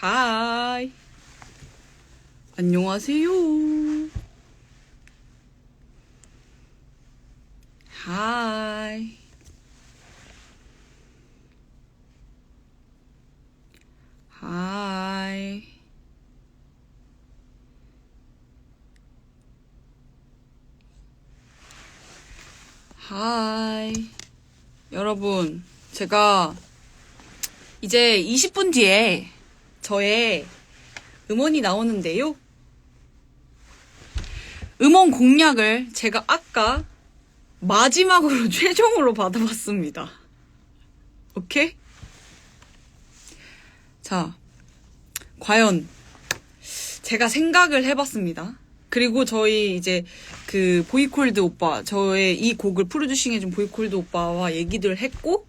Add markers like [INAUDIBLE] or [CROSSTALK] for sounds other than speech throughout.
하이. 안녕하세요. 하이. 하이. 하이. 여러분, 제가 이제 20분 뒤에 저의 음원이 나오는데요. 음원 공약을 제가 아까 마지막으로 [LAUGHS] 최종으로 받아봤습니다. 오케이? 자, 과연 제가 생각을 해봤습니다. 그리고 저희 이제 그 보이콜드 오빠, 저의 이 곡을 프로듀싱 해준 보이콜드 오빠와 얘기를 했고,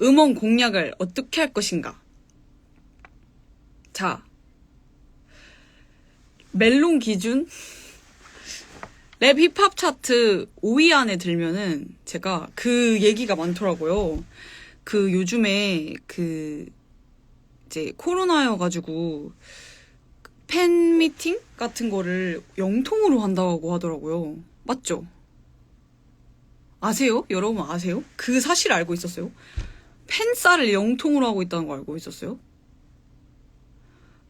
음원 공약을 어떻게 할 것인가. 자, 멜론 기준 랩 힙합 차트 5위 안에 들면은 제가 그 얘기가 많더라고요. 그 요즘에 그 이제 코로나여가지고 팬 미팅 같은 거를 영통으로 한다고 하더라고요. 맞죠? 아세요? 여러분 아세요? 그 사실 알고 있었어요? 팬싸를 영통으로 하고 있다는 거 알고 있었어요?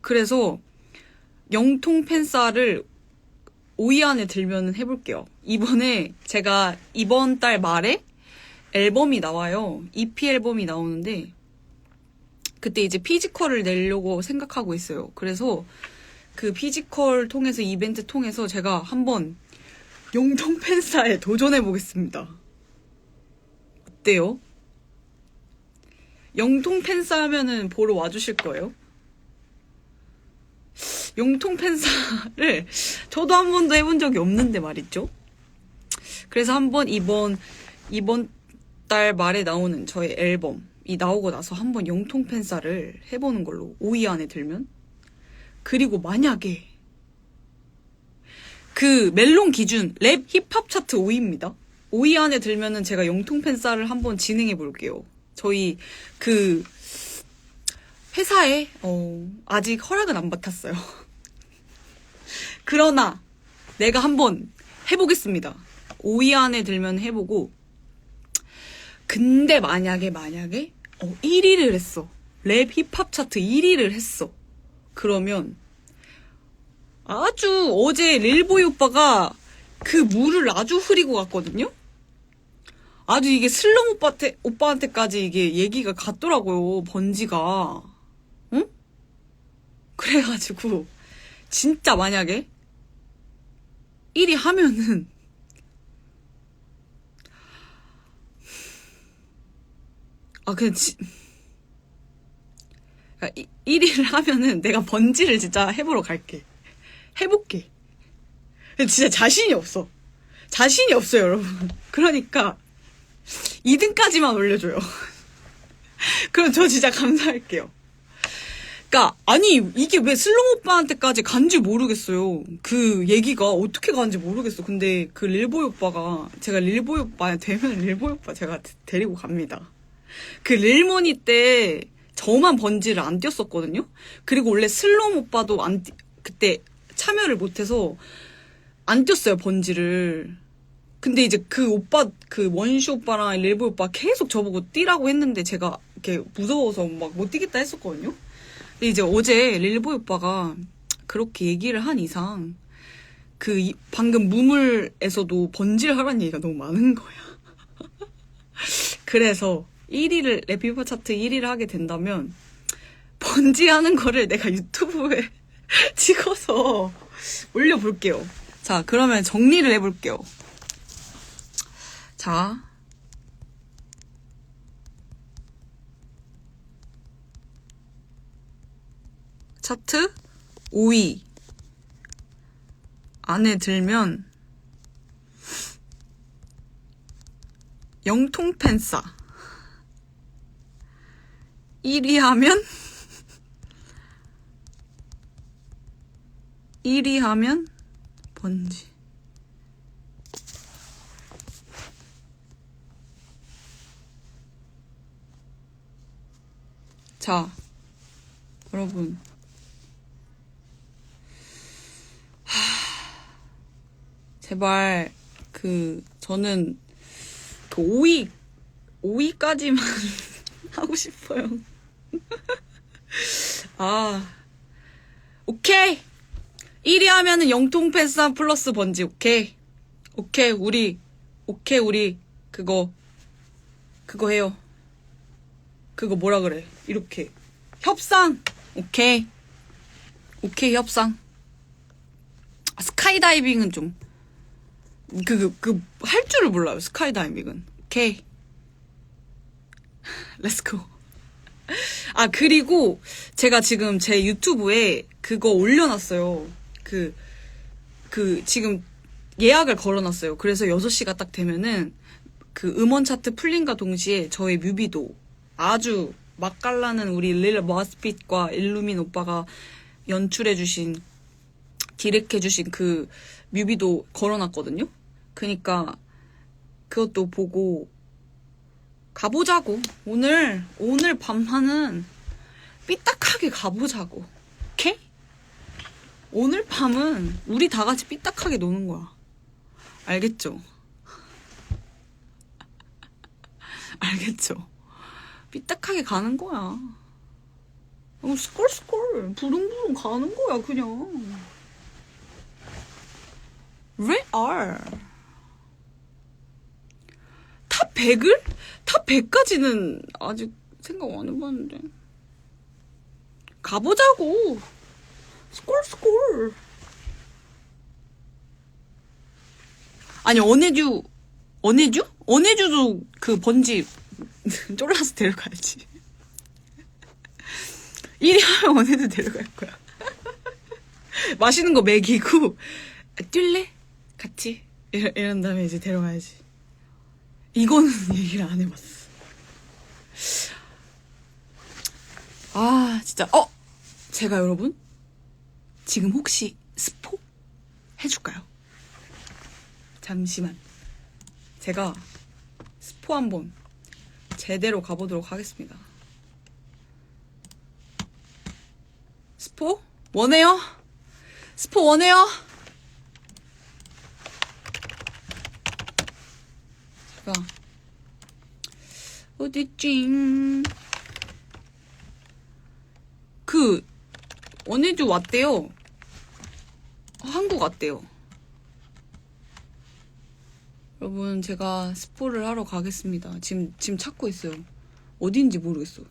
그래서 영통 팬싸를 5위 안에 들면 해볼게요. 이번에 제가 이번 달 말에 앨범이 나와요. EP 앨범이 나오는데 그때 이제 피지컬을 내려고 생각하고 있어요. 그래서 그 피지컬 통해서 이벤트 통해서 제가 한번 영통 팬싸에 도전해 보겠습니다. 어때요? 영통 팬싸 하면은 보러 와주실 거예요? 영통 팬싸를 저도 한 번도 해본 적이 없는데 말이죠. 그래서 한번 이번 이번 달 말에 나오는 저의 앨범이 나오고 나서 한번 영통 팬싸를 해보는 걸로 5위 안에 들면 그리고 만약에 그 멜론 기준 랩 힙합 차트 5위입니다. 5위 안에 들면은 제가 영통 팬싸를 한번 진행해 볼게요. 저희 그 회사에 어, 아직 허락은 안 받았어요. [LAUGHS] 그러나 내가 한번 해보겠습니다. 5위 안에 들면 해보고 근데 만약에 만약에 어, 1위를 했어. 랩 힙합 차트 1위를 했어. 그러면 아주 어제 릴보이 오빠가 그 물을 아주 흐리고 갔거든요? 아주 이게 슬렁 오빠한테, 오빠한테까지 이게 얘기가 갔더라고요, 번지가. 응? 그래가지고, 진짜 만약에 1위 하면은, 아, 그냥 지, 1위를 하면은 내가 번지를 진짜 해보러 갈게. 해볼게. 진짜 자신이 없어. 자신이 없어요, 여러분. 그러니까 2등까지만 올려줘요. [LAUGHS] 그럼 저 진짜 감사할게요. 그니까 아니 이게 왜 슬롱 오빠한테까지 간지 모르겠어요. 그 얘기가 어떻게 간지 모르겠어. 근데 그 릴보이 오빠가 제가 릴보이 오빠 되면 릴보이 오빠 제가 데리고 갑니다. 그 릴모니 때 저만 번지를 안 뛰었었거든요. 그리고 원래 슬롬 오빠도 안 뛰- 그때 참여를 못해서 안 뛰었어요 번지를. 근데 이제 그 오빠 그 원슈 오빠랑 릴보 오빠 계속 저보고 뛰라고 했는데 제가 이렇게 무서워서 막 못 뛰겠다 했었거든요. 근데 이제 어제 릴보 오빠가 그렇게 얘기를 한 이상 그 이- 방금 무물에서도 번지를 하라는 얘기가 너무 많은 거야. [LAUGHS] 그래서 1위를 래피파 차트 1위를 하게 된다면 번지하는 거를 내가 유튜브에 [LAUGHS] 찍어서 올려볼게요. 자, 그러면 정리를 해볼게요. 자. 차트? 5위. 안에 들면 영통 팬싸 1위 하면? 1위 하면? 번지. 자 여러분 제발 그 저는 그 5위 5위까지만 [LAUGHS] 하고 싶어요. [LAUGHS] 아 오케이. 1위 하면은 영통 패스 플러스 번지 오케이. 오케이 우리 오케이 우리 그거 그거 해요. 그거 뭐라 그래? 이렇게. 협상. 오케이. 오케이 협상. 아, 스카이다이빙은 좀 그 그 할 줄을 몰라요 스카이다이빙은. 오케이. [LAUGHS] 렛츠고 아 그리고 제가 지금 제 유튜브에 그거 올려놨어요. 그 그 지금 예약을 걸어놨어요. 그래서 6시가 딱 되면은 그 음원 차트 풀림과 동시에 저의 뮤비도 아주 맛깔나는 우리 릴 머스핏과 일루민 오빠가 연출해주신 디렉해주신 그 뮤비도 걸어놨거든요. 그니까 그것도 보고 가보자고. 오늘 오늘 밤하는 삐딱하게 가보자고. 오케이? 오늘 밤은 우리 다 같이 삐딱하게 노는 거야. 알겠죠? [LAUGHS] 알겠죠? 삐딱하게 가는 거야. 어, 스컬스컬 부릉부릉 가는 거야 그냥. 왜 R? 탑 100을? 탑 100까지는 아직 생각 안 해봤는데. 가보자고. 스콜 스콜. 아니, 언해주, 언해주? 언해주도 그 번지 [LAUGHS] 쫄라서 데려가야지. [LAUGHS] 1위 하면 언해도 데려갈 거야. [LAUGHS] 맛있는 거 먹이고, 뛸래? 같이? 이런 다음에 이제 데려가야지. 이거는 [LAUGHS] 얘기를 안 해봤어. 아, 진짜. 어! 제가 여러분, 지금 혹시 스포? 해줄까요? 잠시만. 제가 스포 한번 제대로 가보도록 하겠습니다. 스포? 원해요? 스포 원해요? 제가 어딨지? 그 원해주 왔대요. 한국 왔대요. 여러분 제가 스포를 하러 가겠습니다. 지금 지금 찾고 있어요. 어디인지 모르겠어.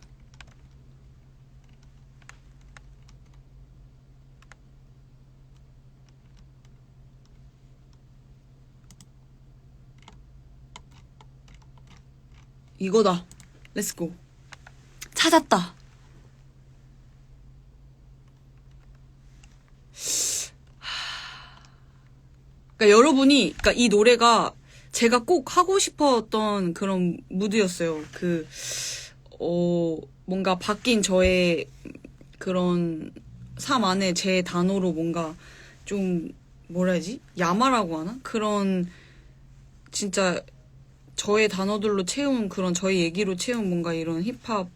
이거다. 렛츠고. 찾았다. 그러니까 여러분이 그러니까 이 노래가 제가 꼭 하고 싶었던 그런 무드였어요. 그 어, 뭔가 바뀐 저의 그런 삶 안에 제 단어로 뭔가 좀 뭐라 해야지? 야마라고 하나? 그런 진짜 저의 단어들로 채운 그런 저의 얘기로 채운 뭔가 이런 힙합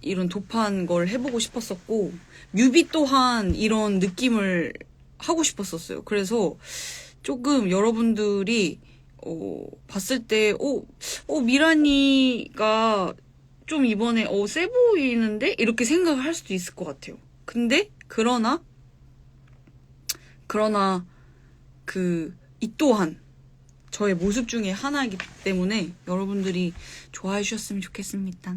이런 도판 걸 해보고 싶었었고 뮤비 또한 이런 느낌을 하고 싶었었어요. 그래서 조금 여러분들이 어, 봤을 때, 어, 어, 미란이가 좀 이번에, 어, 세 보이는데? 이렇게 생각을 할 수도 있을 것 같아요. 근데, 그러나, 그러나, 그, 이 또한, 저의 모습 중에 하나이기 때문에 여러분들이 좋아해 주셨으면 좋겠습니다.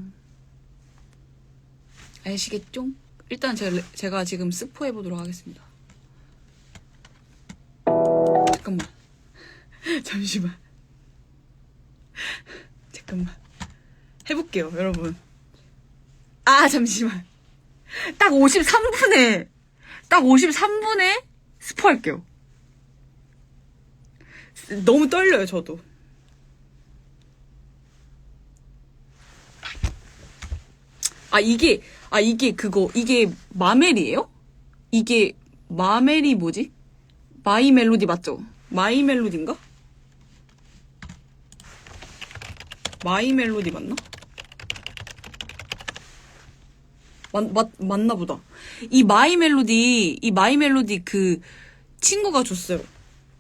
아시겠죠? 일단 레- 제가 지금 스포 해 보도록 하겠습니다. 잠깐만. [LAUGHS] 잠시만. 잠깐만. 해볼게요, 여러분. 아, 잠시만. 딱 53분에, 딱 53분에 스포 할게요. 너무 떨려요, 저도. 아, 이게, 아, 이게 그거, 이게 마멜이에요? 이게 마멜이 뭐지? 마이 멜로디 맞죠? 마이 멜로디인가? 마이 멜로디 맞나? 맞, 맞, 맞나 보다. 이 마이 멜로디, 이 마이 멜로디 그 친구가 줬어요.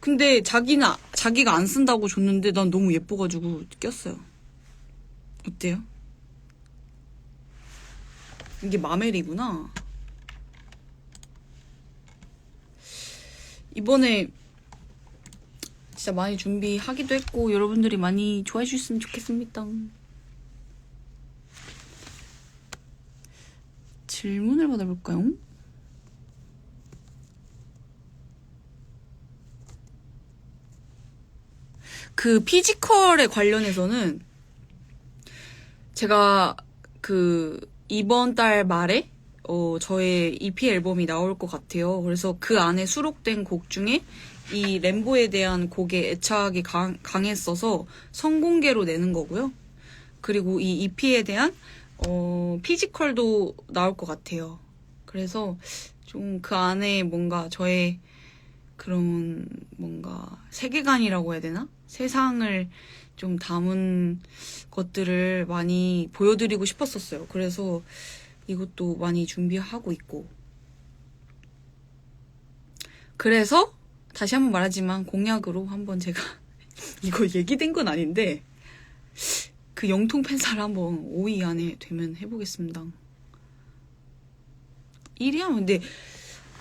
근데 자기는 아- 자기가 안 쓴다고 줬는데 난 너무 예뻐가지고 꼈어요. 어때요? 이게 마멜이구나. 이번에 진짜 많이 준비하기도 했고 여러분들이 많이 좋아해 주셨으면 좋겠습니다. 질문을 받아볼까요? 그 피지컬에 관련해서는 제가 그 이번 달 말에 어 저의 EP 앨범이 나올 것 같아요. 그래서 그 안에 수록된 곡 중에 이 램보에 대한 곡의 애착이 강, 강했어서 선공개로 내는 거고요. 그리고 이 EP에 대한 어 피지컬도 나올 것 같아요. 그래서 좀 그 안에 뭔가 저의 그런 뭔가 세계관이라고 해야 되나? 세상을 좀 담은 것들을 많이 보여드리고 싶었었어요. 그래서 이것도 많이 준비하고 있고. 그래서 다시 한번 말하지만 공약으로 한번 제가 [LAUGHS] 이거 얘기된 건 아닌데 그 영통 팬사를 한번 5위 안에 되면 해보겠습니다. 1위 하면 근데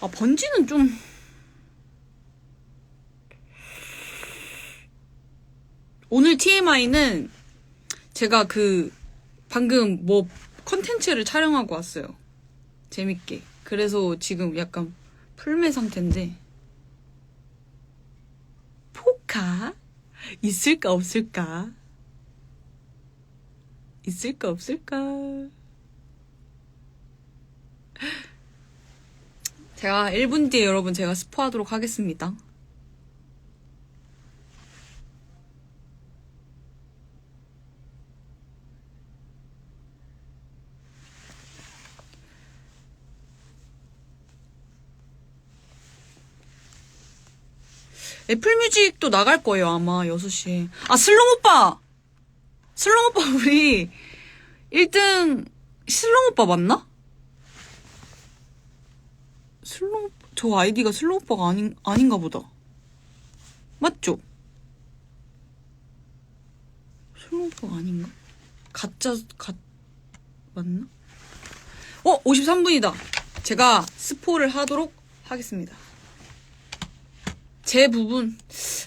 아 번지는 좀 오늘 TMI는 제가 그 방금 뭐 컨텐츠를 촬영하고 왔어요. 재밌게. 그래서 지금 약간 풀매 상태인데 포카 있을까 없을까? 있을까 없을까? 제가 1분 뒤에 여러분 제가 스포하도록 하겠습니다. 애플 뮤직도 나갈 거예요, 아마 6시에. 아, 슬롱 오빠! 슬롱 오빠 [LAUGHS] 우리 1등 슬롱 오빠 맞나? 슬롱 저 아이디가 슬롱 오빠가 아닌 아닌가 보다. 맞죠? 슬롱 오빠가 아닌가? 가짜 가 맞나? 어, 53분이다. 제가 스포를 하도록 하겠습니다. 제 부분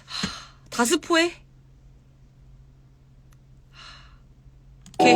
하, 다 스포해. 오케이.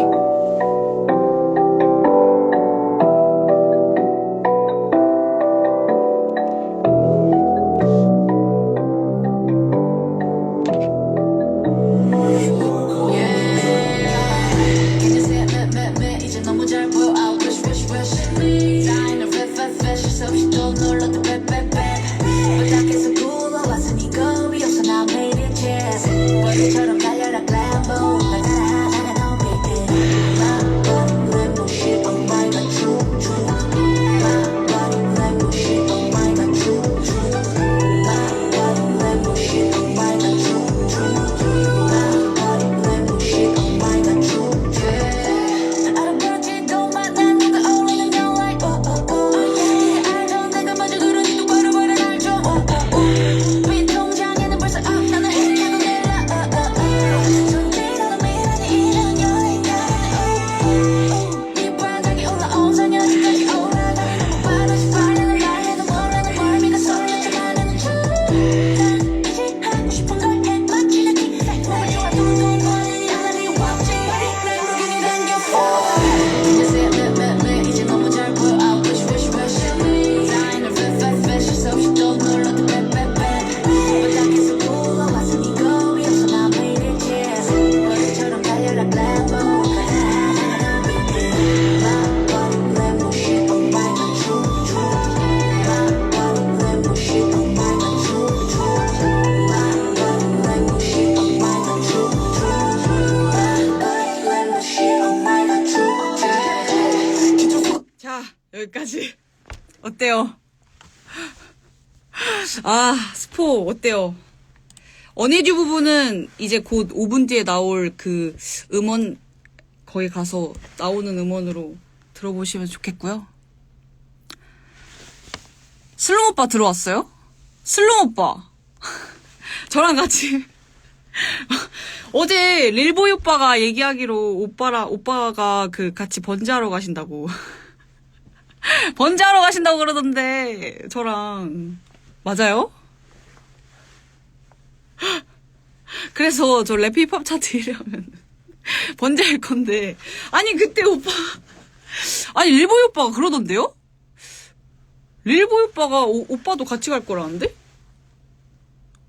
아, 스포, 어때요? 언해주 부분은 이제 곧 5분 뒤에 나올 그 음원, 거기 가서 나오는 음원으로 들어보시면 좋겠고요. 슬롱 오빠 들어왔어요? 슬롱 오빠. [LAUGHS] 저랑 같이 [LAUGHS] 어제 릴보이 오빠가 얘기하기로 오빠랑 오빠가 그 같이 번지하러 가신다고 [LAUGHS] 번지하러 가신다고 그러던데 저랑 맞아요? 그래서 저 랩 힙합 차트 1위 하면 번지할 건데 아니 그때 오빠 아니 릴보이 오빠가 그러던데요? 릴보이 오빠가 오, 오빠도 같이 갈 거라는데?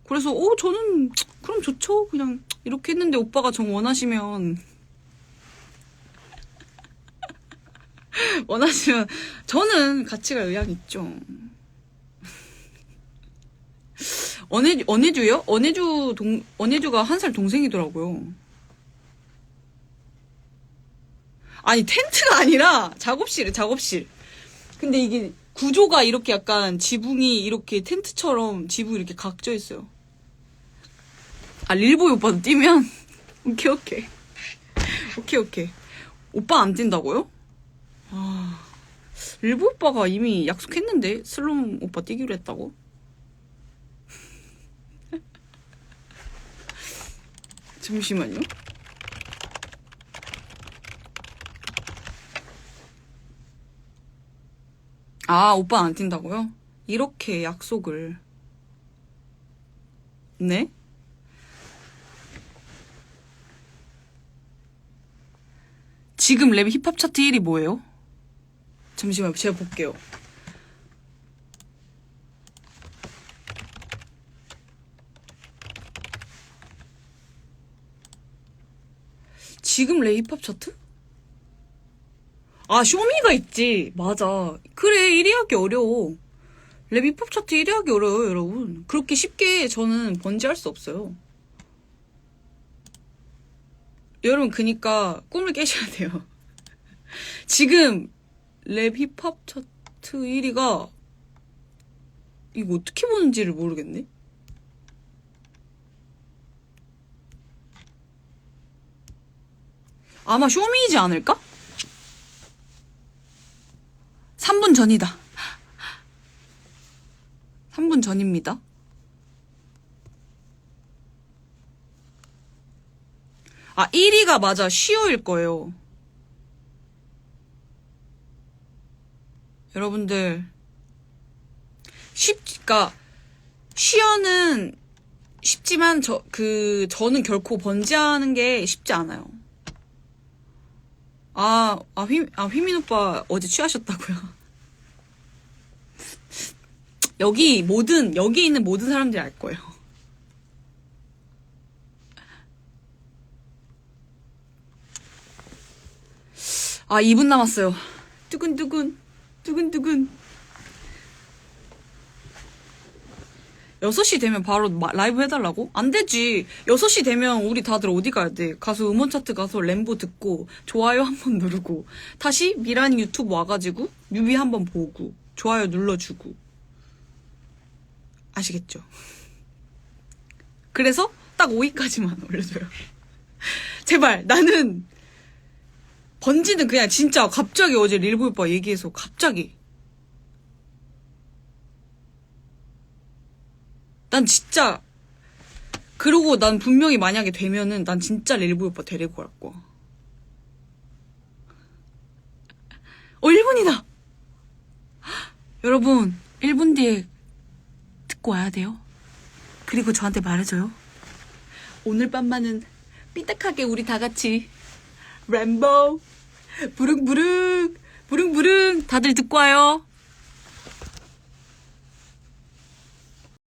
그래서 어 저는 그럼 좋죠 그냥 이렇게 했는데 오빠가 정 원하시면 [LAUGHS] 원하시면 저는 같이 갈 의향 있죠 언해 언해주요? 언해주 동 언해주가 한 살 동생이더라고요. 아니 텐트가 아니라 작업실에 작업실. 근데 이게 구조가 이렇게 약간 지붕이 이렇게 텐트처럼 지붕이 이렇게 각져 있어요. 아 릴보이 오빠도 뛰면 [LAUGHS] 오케이 오케이 오케이 오케이 오빠 안 뛴다고요? 아 릴보이 오빠가 이미 약속했는데 슬롬 오빠 뛰기로 했다고? 잠시만요. 아, 오빠 안 뛴다고요? 이렇게 약속을. 네? 지금 랩 힙합 차트 1위 뭐예요? 잠시만요. 제가 볼게요. 지금 랩 힙합 차트? 아, 쇼미가 있지. 맞아. 그래, 1위 하기 어려워. 랩 힙합 차트 1위 하기 어려워요, 여러분. 그렇게 쉽게 저는 번지할 수 없어요. 여러분, 그니까 꿈을 깨셔야 돼요. [LAUGHS] 지금 랩 힙합 차트 1위가 이거 어떻게 보는지를 모르겠네. 아마 쇼미이지 않을까? 3분 전이다. 3분 전입니다. 아, 1위가 맞아. 쉬어일 거예요. 여러분들, 쉽, 그니까, 쉬어는 쉽지만, 저, 그, 저는 결코 번지하는 게 쉽지 않아요. 아, 아, 휘, 아, 휘민 오빠 어제 취하셨다고요? [LAUGHS] 여기 모든, 여기 있는 모든 사람들이 알 거예요. 아, 2분 남았어요. 두근두근, 두근두근. 6시 되면 바로 마- 라이브 해달라고? 안 되지. 6시 되면 우리 다들 어디 가야 돼? 가서 음원 차트 가서 램보 듣고, 좋아요 한 번 [LAUGHS] 누르고, 다시 미라니 유튜브 와가지고, 뮤비 한 번 보고, 좋아요 눌러주고. 아시겠죠? [LAUGHS] 그래서 딱 5위까지만 [LAUGHS] 올려줘요. 제발, 나는, 번지는 그냥 진짜 갑자기 어제 릴보 오빠 얘기해서 갑자기. 난 진짜 그러고 난 분명히 만약에 되면은 난 진짜 릴보 오빠 데리고 갈 거야. 어 1분이다. 여러분 1분 뒤에 듣고 와야 돼요. 그리고 저한테 말해줘요. 오늘 밤만은 삐딱하게 우리 다 같이 램보 부릉부릉 부릉부릉 다들 듣고 와요.